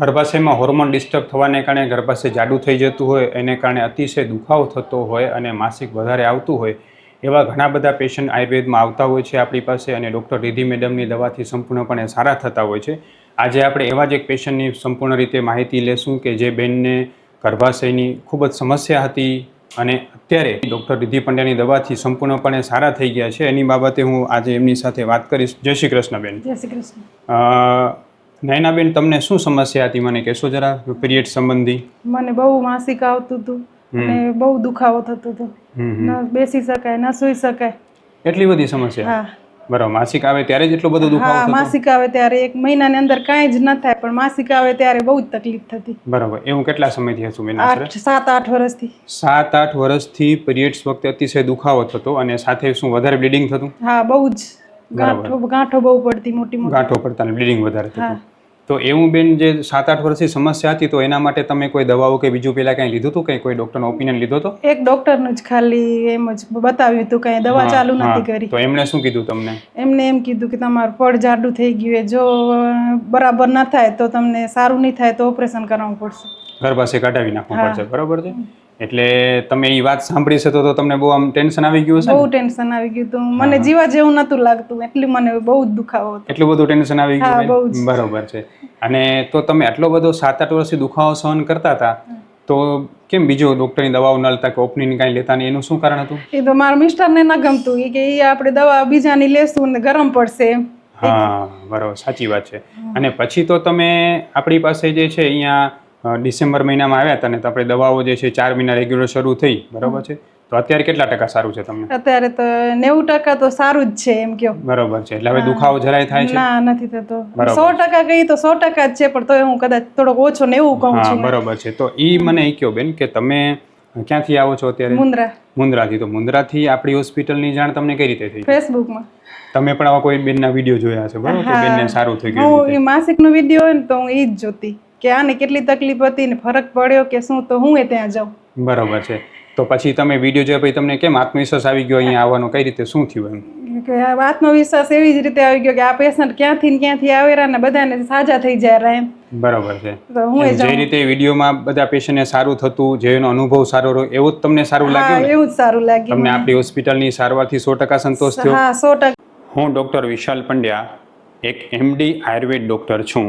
ગર્ભાશયમાં hormone disturb થવાને કારણે ગર્ભાશય જાડું થઈ જતું હોય એને કારણે અતિશય દુખાવો થતો હોય અને માસિક વધારે આવતું હોય એવા ઘણા બધા પેશન્ટ આયુર્વેદમાં આવતા હોય છે આપણી પાસે અને ડૉક્ટર રિધિ મેડમની દવાથી સંપૂર્ણપણે સારા થતા હોય છે. આજે આપણે એવા જ એક પેશન્ટની સંપૂર્ણ રીતે માહિતી લેશું કે જે બેનને ગર્ભાશયની ખૂબ જ સમસ્યા હતી અને અત્યારે ડૉક્ટર રિધિ પંડ્યાની દવાથી સંપૂર્ણપણે સારા થઈ ગયા છે. એની બાબતે હું આજે એમની સાથે વાત કરીશ. જય શ્રી કૃષ્ણ બેન. જય શ્રી કૃષ્ણ. નયનાબેન તમને શું સમસ્યા હતી? મને કહેશો જરા પીરિયડ સંબંધી. મને બહુ માસિક આવતું હતું અને બહુ દુખાવો થતો હતો. ન બેસી શકાય ન સૂઈ શકાય. એટલી બધી સમસ્યા? હા. બરાબર માસિક આવે ત્યારે જ એટલો બધો દુખાવો હા થતો? માસિક આવે ત્યારે એક મહિનાની અંદર કાંઈ જ ન થાય પણ માસિક આવે ત્યારે બહુ જ તકલીફ થતી. બરાબર એવું કેટલા સમયથી હતું આઠ સાત આઠ વર્ષથી. સાત આઠ વર્ષથી પીરિયડ્સ વખતે અતિશય દુખાવો થતો અને સાથે શું વધારે બ્લીડિંગ થતું? હા બહુ જ. ગાંઠો ગાંઠો બહુ પડતી મોટી મોટી. ગાંઠો પડતા બ્લીડિંગ વધારે થતું. તો એવું બેન જે સાત આઠ વર્ષની સમસ્યા હતી તો એના માટે તમે કોઈ દવાઓ કે બીજું પેલા કંઈ લીધું હતું? કંઈ કોઈ ડૉક્ટરનો ઓપિનિયન લીધો હતો? એક ડોક્ટરનું જ ખાલી એમ જ બતાવ્યું હતું કઈ દવા ચાલુ નથી કરી. તો એમણે શું કીધું તમને? એમને એમ કીધું કે તમારું પડ જાડું થઈ ગયું છે. જો બરાબર ના થાય તો તમને સારું નહીં થાય તો ઓપરેશન કરાવવું પડશે. ગર્ભાશય કાઢાવી નાખવું પડશે. બરાબર છે? એટલે તમે એ વાત સાંભળી છે તો તમને બહુ આમ ટેન્શન આવી ગયું હશે બહુ ટેન્શન આવી ગયું હતું. મને જીવા જેવું નતું લાગતું એટલું મને બહુ જ દુખાવો હતો. એટલું બધું ટેન્શન આવી ગયું બરોબર છે. અને તો તમે આટલો બધો સાત આઠ વર્ષથી દુખાવો સહન કરતા હતા તો કેમ બીજો ડોક્ટરની દવાઓ ન લેતા કે ઓપનીની કાંઈ લેતા નહીં? એનું શું કારણ હતું? એ તો મારા મિસ્ટરને ન ગમતું. ઈ કે એ આપણે દવા બીજાની લેશું ને ગરમ પડશે હા બરોબર સાચી વાત છે. અને પછી તો તમે આપણી પાસે જે છે અહીંયા ડિસેમ્બર મહિનામાં આવ્યા હતા ને તો આપણે દવાઓ જે છે ચાર મહિના રેગ્યુલર શરૂ થઈ બરોબર છે? તો અત્યારે કેટલા ટકા સારું છે તમને? અત્યારે તો નેવું ટકા તો સારું જ છે એમ કયો. બરોબર છે એટલે હવે દુખાવો જરાય થાય છે? ના નથી થતો. સો ટકા કહી તો સો ટકા જ છે પણ તો હું કદાચ થોડો ઓછો ને એવું કહું છું. બરોબર છે. તો એ મને એ કહો બેન કે તમે ક્યાંથી આવો છો અત્યારે? મુંદ્રા. મુન્દ્રાથી તો મુન્દ્રાથી આપણી હોસ્પિટલની જાણ તમને કઈ રીતે થઈ? ફેસબુકમાં. તમે પણ આવા કોઈ બેનના વીડિયો જોયા છે બરોબર? બેનને સારું થઈ ગયું હું એ માસિકનો વીડિયો હોય ને તો હું એ જ જોતી. કે આને કેટલી તકલીફ હતી ને ફરક પડ્યો કે શું તો હું એ ત્યાં જાઉં. બરોબર છે. તો પછી તમે વીડિયો જોયા પછી તમને કેમ આત્મવિશ્વાસ આવી ગયો અહીંયા આવવાનો? કઈ રીતે શું થયું એમ? કે આ આત્મવિશ્વાસ એવી જ રીતે આવી ગયો કે આ પેશન્ટ ક્યાંથી ને ક્યાંથી આવેલા ને બધાને સાજા થઈ જાય રહ્યા એમ. બરોબર છે. તો હું એ જે રીતે વિડીયોમાં બધા પેશન્ટને સારું થતું જેનો અનુભવ સારો રહ્યો એવું જ તમને સારું લાગ્યું એવું જ સારું લાગ્યું તમને આપણી હોસ્પિટલની સારવારથી સો ટકા સંતોષ થયો? હા સો ટકા. હું ડૉક્ટર વિશાલ પંડ્યા એક એમડી આયુર્વેદ ડૉક્ટર છું.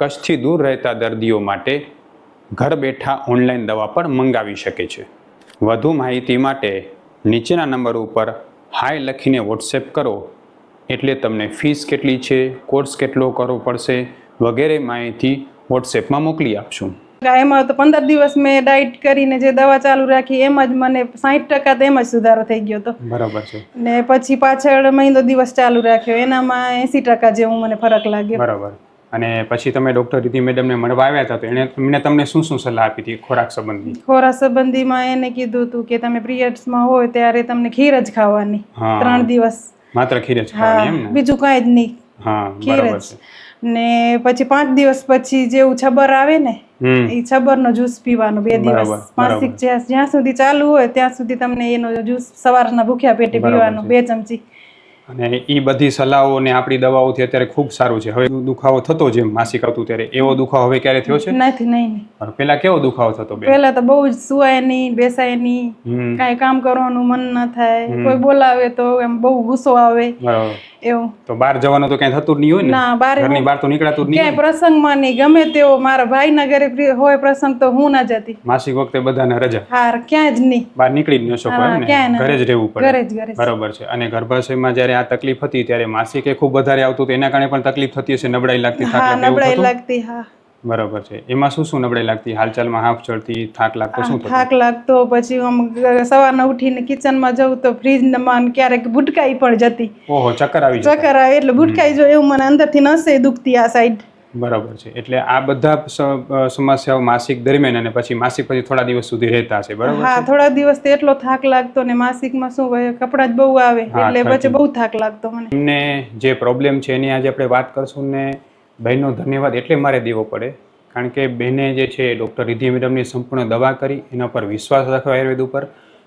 કચ્છથી દૂર રહેતા દર્દીઓ માટે ઘર બેઠા ઓનલાઈન દવા પણ મંગાવી શકે છે. વધુ માહિતી માટે નીચેના નંબર ઉપર હાય લખીને વોટ્સએપ કરો. એટલે તમને ફીસ કેટલી છે કોર્સ કેટલો કરવો પડશે વગેરે માહિતી વોટ્સએપમાં મોકલી આપશું. એમાં તો પંદર દિવસ મેં ડાયટ કરીને જે દવા ચાલુ રાખી એમ જ મને સાઠ ટકા તેમ જ સુધારો થઈ ગયો હતો બરાબર છે. ને પછી પાછળ મહિનો દિવસ ચાલુ રાખ્યો એનામાં એંસી ટકા જેવું મને ફરક લાગ્યો. બરાબર. અને પછી તમે ડૉક્ટર રીતિ મેડમને મળવા આવ્યા હતા તો એણે એમણે તમને શું શું સલાહ આપી હતી ખોરાક સંબંધી? ખોરાક સંબંધીમાં એને કીધું હતું કે તમે પિરિયડ્સમાં હોય ત્યારે તમને ખીર જ ખાવાની ત્રણ દિવસ. માત્ર ખીર જ ખાવાની એમ ને? બીજું કાંઈ જ નહીં હા ખીર જ. ને પછી પાંચ દિવસ પછી જેવું છબર આવે ને એ એ છબરનો જ્યુસ પીવાનો બે દિવસ માસિક જ્યાં સુધી ચાલુ હોય ત્યાં સુધી તમને એનો જ્યુસ સવારના ભૂખ્યા પેટે પીવાનો બે ચમચી. અને એ બધી સલાહો ને આપણી દવાઓથી અત્યારે ખૂબ સારું છે. હવે દુખાવો થતો જેમ માસિક આવતું ત્યારે. એવો દુખાવો હવે ક્યારે થયો છે? નથી નહીં પેલા કેવો દુખાવો થતો પેલા પહેલા તો બહુ જ સુવાય નહીં બેસાય નહીં. કાંઈ કામ કરવાનું મન ન થાય. કોઈ બોલાવે તો એમ બહુ ગુસ્સો આવે. બરાબર. એવું. તો બહાર જવાનું તો કઈ થતું જ નહીં હોય ને? ના બહાર ઘરની બહાર તો નીકળાતું જ નહીં ક્યાંય પ્રસંગમાં નહીં ગમે તેવો મારા ભાઈના ઘરે હોય પ્રસંગ તો હું ના જતી. માસિક વખતે બધાને રજા. હાર ક્યાંય જ નહીં. બહાર નીકળી જ ન શકો એમ ને? ઘરે જ રહેવું પડે. ઘરે જ ઘરે બરોબર છે. અને ગર્ભાશયમાં જ્યારે આ તકલીફ હતી ત્યારે માસિકે ખૂબ વધારે આવતું તો એના કારણે પણ તકલીફ થતી હશે નબળાઈ લાગતી નબળાઈ લાગતી હા. બરાબર છે. એમાં શું શું નબળાઈ લાગતી? હાલચાલમાં હાફ ચડતી થાક લાગતો શું થાક લાગતો પછી આમ સવારના ઉઠીને કિચનમાં જવું તો ફ્રીજમાં ક્યારેક ભૂટકાઈ પણ જતી. ઓહો ચક્કર આવી ચક્કર આવે એટલે ભૂટકાઈ જો એવું મને અંદરથી નસે દુખતી આ સાઈડ બરાબર છે. એટલે આ બધા સમસ્યાઓ માસિક દરમિયાન અને પછી માસિક પછી થોડા દિવસ સુધી રહેતા છે બરાબર હા થોડા દિવસ તો એટલો થાક લાગતો ને માસિકમાં શું હોય કપડાં જ બહુ આવે. એટલે પછી બહુ થાક લાગતો મને. જે પ્રોબ્લેમ છે એની આજે આપણે વાત કરશું ને બહેનનો ધન્યવાદ એટલે મારે દેવો પડે. કારણ કે બહેને જે છે ડૉક્ટર રિધિ મેડમની સંપૂર્ણ દવા કરી, એના પર વિશ્વાસ રાખ્યો આયુર્વેદ ઉપર.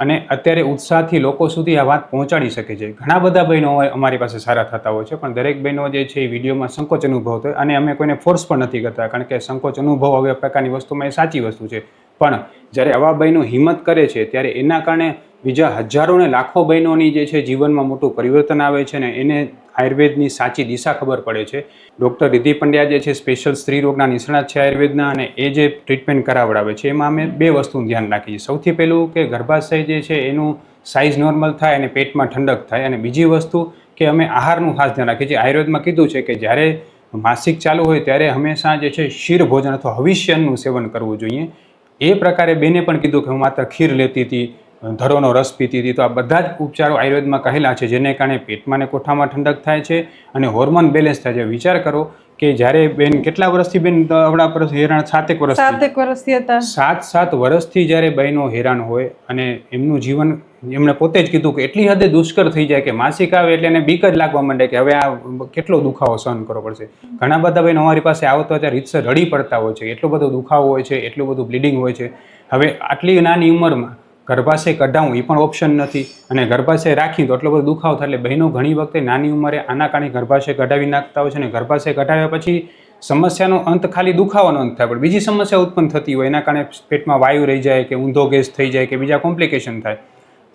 અને અત્યારે ઉત્સાહથી લોકો સુધી આ વાત પહોંચાડી શકે છે. ઘણા બધા બહેનો અમારી પાસે સારા થતા હોય છે, પણ દરેક બહેનો જે છે એ વિડીયોમાં સંકોચ અનુભવતો હોય. અને અમે કોઈને ફોર્સ પણ નથી કરતા, કારણ કે સંકોચ અનુભવ હવે પ્રકારની વસ્તુમાં એ સાચી વસ્તુ છે. પણ જ્યારે આવા બહેનો હિંમત કરે છે, ત્યારે એના કારણે બીજા હજારો ને લાખો બહેનોની જે છે જીવનમાં મોટું પરિવર્તન આવે છે ને એને આયુર્વેદની સાચી દિશા ખબર પડે છે. ડૉક્ટર રિધિ પંડ્યા જે છે સ્પેશિયલ સ્ત્રી રોગના નિષ્ણાત છે આયુર્વેદના અને એ જે ટ્રીટમેન્ટ કરાવડાવે છે, એમાં અમે બે વસ્તુનું ધ્યાન રાખીએ છીએ. સૌથી પહેલું કે ગર્ભાશય જે છે એનું સાઇઝ નોર્મલ થાય અને પેટમાં ઠંડક થાય અને બીજી વસ્તુ કે અમે આહારનું ખાસ ધ્યાન રાખીએ છીએ. આયુર્વેદમાં કીધું છે કે જ્યારે માસિક ચાલુ હોય ત્યારે હંમેશા જે છે શીર ભોજન અથવા હવિષ્યનું સેવન કરવું જોઈએ. એ પ્રકારે બેને પણ કીધું કે હું માત્ર ખીર લેતી હતી ધરોનો રસ પીતી હતી. તો આ બધા જ ઉપચારો આયુર્વેદમાં કહેલા છે જેને કારણે પેટમાં ને કોઠામાં ઠંડક થાય છે અને હોર્મોન બેલેન્સ થાય છે. વિચાર કરો કે જ્યારે બેન કેટલા વર્ષથી બેન આપણા પર હેરાન? સાતેક વર્ષ સાતેક વર્ષથી હતા. સાત સાત વર્ષથી જ્યારે બહેનો હેરાન હોય અને એમનું જીવન એમણે પોતે જ કીધું કે એટલી હદે દુષ્કર થઈ જાય કે માસિક આવે એટલે એને બીક જ લાગવા માંડે કે હવે આ કેટલો દુખાવો સહન કરવો પડશે. ઘણા બધા બહેનો અમારી પાસે આવતો ત્યારે રીતસર રડી પડતા હોય છે, એટલો બધો દુખાવો હોય છે, એટલું બધું બ્લીડિંગ હોય છે. હવે આટલી નાની ઉંમરમાં ગર્ભાશય કઢાવવું એ પણ ઓપ્શન નથી અને ગર્ભાશય રાખી તો એટલો બધો દુખાવો થાય એટલે બહેનો ઘણી વખતે નાની ઉંમરે આના કારણે ગર્ભાશય કઢાવી નાખતા હોય છે અને ગર્ભાશય કઢાવ્યા પછી સમસ્યાનો અંત ખાલી દુખાવાનો અંત થાય, પણ બીજી સમસ્યા ઉત્પન્ન થતી હોય એના કારણે પેટમાં વાયુ રહી જાય કે ઊંધો ગેસ થઈ જાય કે બીજા કોમ્પ્લિકેશન થાય.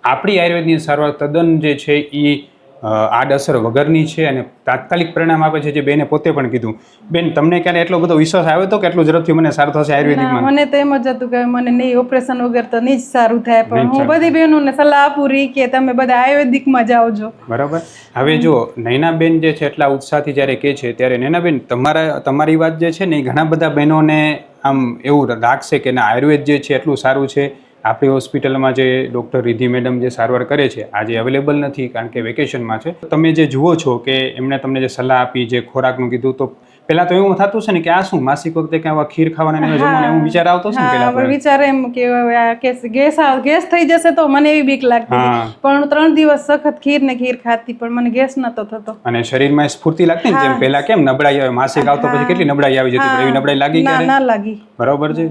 આપણી આયુર્વેદની સારવાર તદ્દન જે છે એ આડઅસર વગરની છે અને તાત્કાલિક પરિણામ આપે છે જે બેને પોતે પણ કીધું. બેન તમને ક્યારે એટલો બધો વિશ્વાસ આવ્યો હતો કે એટલું ઝડપથી મને સારું થશે આયુર્વેદિકમાં? મને તો એમ જ હતું કે મને નહીં ઓપરેશન વગર તો નહીં જ સારું થાય પણ હું બધી બહેનોને સલાહ આપું રહી કે તમે બધા આયુર્વેદિકમાં જાઓ છો. બરાબર. હવે જો નૈનાબેન જે છે એટલા ઉત્સાહથી જ્યારે કહે છે ત્યારે નૈનાબેન તમારા તમારી વાત જે છે ને એ ઘણા બધા બહેનોને આમ એવું લાગશે કે ના આયુર્વેદ જે છે એટલું સારું છે આપણી હોસ્પિટલમાં જે ડૉક્ટર રિધિ મેડમ જે સારવાર કરે છે આજે અવેલેબલ નથી કારણ કે વેકેશનમાં છે. તમે જે જુઓ છો કે એમણે તમને જે સલાહ આપી જે ખોરાકનું કીધું તો પહેલા તો એવું થતું છે ને કે આ શું માસિક વખતે કે આવા ખીર ખાવાના જમવાના એવું વિચાર આવતો છે પહેલા વિચાર એમ કે આ કેસ ગેસ આવ- ગેસ થઈ જશે તો મને એવી બીક લાગતી. પણ હું. ત્રણ દિવસ સખત ખીર ને ખીર ખાતી પણ મને ગેસ નતો થતો. અને શરીરમાં સ્ફૂર્તિ લાગતી ને જેમ પહેલા કેમ નબળાઈ આવે માસિક આવતો પછી કેટલી નબળાઈ આવી જતી એવી નબળાઈ લાગી ના લાગી. બરોબર છે?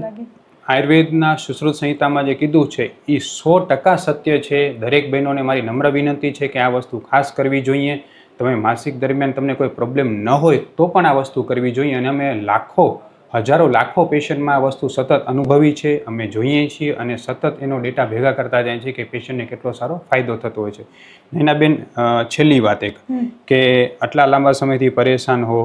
આયુર્વેદના સુશ્રુત સંહિતામાં જે કીધું છે એ સો ટકા સત્ય છે. દરેક બહેનોને મારી નમ્ર વિનંતી છે કે આ વસ્તુ ખાસ કરવી જોઈએ. તમે માસિક દરમિયાન તમને કોઈ પ્રોબ્લેમ ન હોય તો પણ આ વસ્તુ કરવી જોઈએ અને અમે લાખો હજારો લાખો પેશન્ટમાં આ વસ્તુ સતત અનુભવી છે. અમે જોઈએ છીએ અને સતત એનો ડેટા ભેગા કરતા જાય છે કે પેશન્ટને કેટલો સારો ફાયદો થતો હોય છે. નૈનાબેન છેલ્લી વાત એક કે આટલા લાંબા સમયથી પરેશાન હો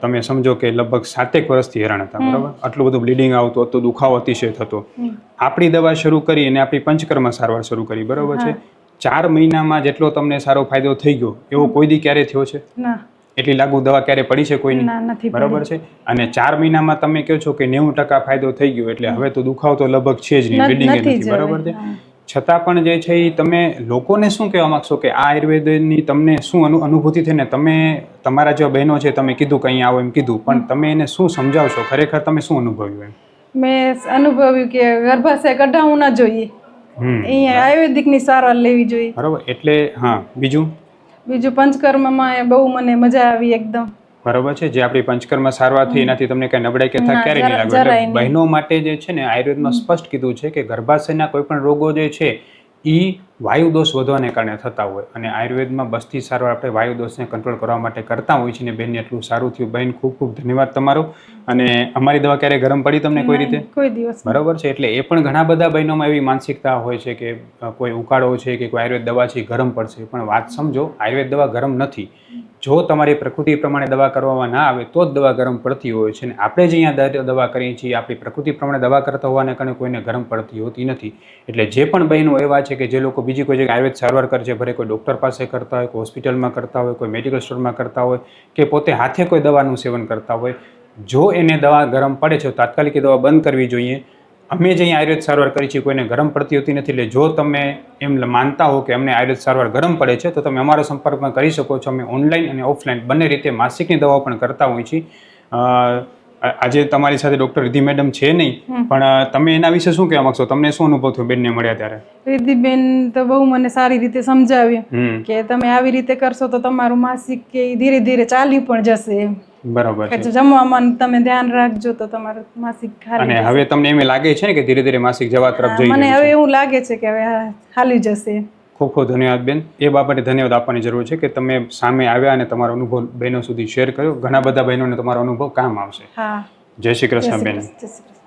તમે સમજો કે લગભગ સાતેક વર્ષથી હેરાન હતા બરાબર? આટલું બધું બ્લીડિંગ આવતું હતું દુખાવો અતિશય થતો. આપણી દવા શરૂ કરી અને આપણી પંચકર્મ સારવાર શરૂ કરી બરાબર છે? ચાર મહિનામાં જેટલો તમને સારો ફાયદો થઈ ગયો એવો કોઈ દી ક્યારે થયો છે? એટલી લાગુ દવા ક્યારે પડી છે કોઈની? ના નથી બરાબર છે? અને ચાર મહિનામાં તમે કહો છો કે નેવું ટકા ફાયદો થઈ ગયો એટલે હવે તો દુખાવો તો લગભગ છે જ નહીં બિલ્ડિંગ નથી બરાબર છે? છતાં પણ જે છે એ તમે લોકોને શું કહેવા માંગશો કે આ આયુર્વેદની તમને શું અનુ અનુભૂતિ થઈને તમે તમારા જે બહેનો છે તમે કીધું કે અહીંયા આવો એમ કીધું પણ તમે એને શું સમજાવશો? ખરેખર તમે શું અનુભવ્યું એમ? મેં અનુભવ્યું કે ગર્ભાશય કઢાવું ના જોઈએ. અહીંયા આયુર્વેદિકની સારવાર લેવી જોઈએ. બરાબર એટલે હા બીજું? બીજું પંચકર્મમાં બહુ મને મજા આવી એકદમ. બરાબર છે? જે આપણી પંચકર્મ સારવારથી એનાથી તમને કઈ નબળાઈ કે થાક ક્યારે નહીં લાગે? એટલે બહેનો માટે જે છે ને આયુર્વેદમાં સ્પષ્ટ કીધું છે કે ગર્ભાશયના કોઈ પણ રોગો જે છે એ વાયુ દોષ વધવાને કારણે થતા હોય. અને આયુર્વેદમાં બસ્તી સારવાર આપણે વાયુ દોષને કંટ્રોલ કરવા માટે કરતા હોય છે ને બેનને એટલું સારું થયું. બેન ખૂબ ખૂબ ધન્યવાદ તમારો. અને અમારી દવા ક્યારે ગરમ પડી તમને કોઈ રીતે? કોઈ દિવસ બરાબર છે? એટલે એ પણ ઘણા બધા બહેનોમાં એવી માનસિકતા હોય છે કે કોઈ ઉકાળો છે કે કોઈ આયુર્વેદ દવા છે ગરમ પડશે. પણ વાત સમજો આયુર્વેદ દવા ગરમ નથી. જો તમારી પ્રકૃતિ પ્રમાણે દવા કરવામાં ના આવે, તો જ દવા ગરમ પડતી હોય છે. ને આપણે જે અહીંયા દવા કરીએ છીએ, આપણી પ્રકૃતિ પ્રમાણે દવા કરતા હોવાને કારણે કોઈને ગરમ પડતી હોતી નથી. એટલે જે પણ બહેનો એવા છે કે જે લોકો બીજી કોઈ જગ્યાએ આયુર્વેદ સારવાર કરે છે, ભલે કોઈ ડૉક્ટર પાસે કરતા હોય, કોઈ હોસ્પિટલમાં કરતા હોય, કોઈ મેડિકલ સ્ટોરમાં કરતા હોય, કે પોતે હાથે કોઈ દવાનું સેવન કરતા હોય, જો એને દવા ગરમ પડે છે તાત્કાલિક દવા બંધ કરવી જોઈએ. અમે જે અહીંયા આયુર્વેદ સારવાર કરી છે કોઈને ગરમ પડતી હોતી નથી. એટલે જો તમે એમ માનતા હો કે અમને આયુર્વેદ સારવાર ગરમ પડે છે તો તમે અમારા સંપર્કમાં કરી શકો છો. અમે ઓનલાઈન અને ઓફલાઈન બંને રીતે માસિકની દવાઓ પણ કરતા હોઈએ છીએ. આજે તમારી સાથે ડૉક્ટર રિધિ મેડમ છે નહીં પણ તમે એના વિશે શું કહેવા માંગશો? તમને શું અનુભવ થયો બેનને મળ્યા ત્યારે? રિધિબેન તો બહુ મને સારી રીતે સમજાવ્યું કે તમે આવી રીતે કરશો તો તમારું માસિક કે ધીરે ધીરે ચાલી પણ જશે એમ. બરાબર છે. જમવામાં તમે ધ્યાન રાખજો તો તમારું માસિક અને હવે તમને એમ લાગે છે ને કે ધીરે ધીરે માસિક જવા તરફ જઈ મને હવે એવું લાગે છે કે હવે ખાલી હાલી જશે. ખૂબ ખૂબ ધન્યવાદ બેન. એ બાબતે ધન્યવાદ આપવાની જરૂર છે કે તમે સામે આવ્યા અને તમારો અનુભવ બહેનો સુધી શેર કર્યો. ઘણા બધા બહેનોને તમારો અનુભવ કામ આવશે. હા. જય શ્રી કૃષ્ણ બેન.